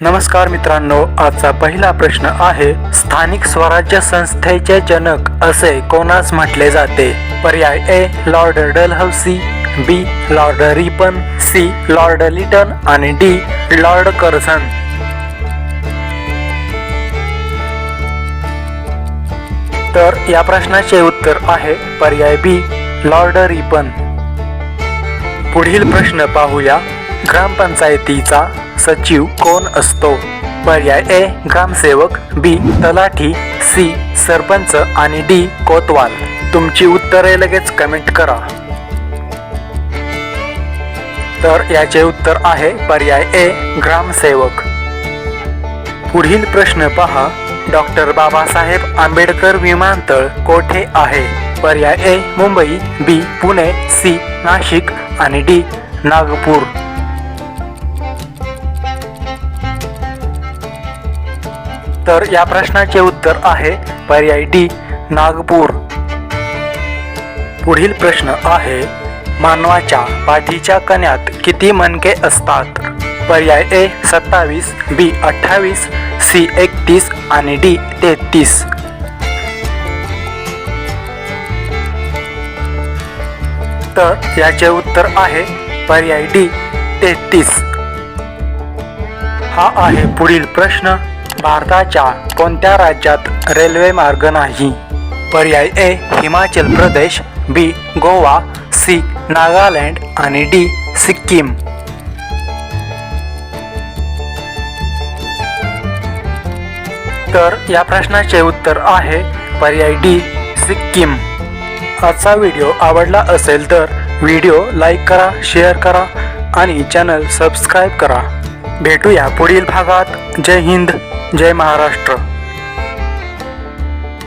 नमस्कार मित्रांनो आजचा पहिला प्रश्न आहे स्थानिक स्वराज्य संस्थेचे जनक असे कोणास म्हटले जाते? पर्याय A lord Dalhousie B lord Ripon C lord Lytton आणि डी लॉर्ड कर्झन. तर या प्रश्नाचे उत्तर आहे पर्याय बी लॉर्ड रिपन पुढील प्रश्न पाहूया ग्रामपंचायतीचा सचिव कोण असतो? पर्याय ए ग्रामसेवक बी तलाठी सी सरपंच आणि डी कोतवाल. तुमची उत्तरे लगेच कमेंट करा. तर याचे उत्तर आहे पर्याय ए ग्रामसेवक. पुढील प्रश्न पहा. डॉक्टर बाबासाहेब आंबेडकर विमानतळ कोठे आहे? पर्याय A Mumbai B Pune C Nashik आणि डी नागपूर. तर या प्रश्नाचे उत्तर आहे पर्याय डी नागपूर. पुढील प्रश्न आहे मानवाच्या पाठीच्या कण्यात किती मणके असतात? पर्याय ए सत्तावीस बी अठ्ठावीस सी एकतीस आणि डी तेहतीस. तर याचे उत्तर आहे पर्याय डी तेहतीस. हा आहे पुढील प्रश्न. भारताच्या कोणत्या राज्यात रेल्वे मार्ग नाही? पर्याय A Himachal Pradesh B Goa C Nagaland आणि डी सिक्कीम. तर या प्रश्नाचे उत्तर आहे पर्याय डी सिक्कीम. आजचा व्हिडिओ आवडला असेल तर व्हिडिओ लाईक करा शेअर करा आणि चॅनल सबस्क्राईब करा. भेटूया पुढील भागात. जय हिंद. जय महाराष्ट्र.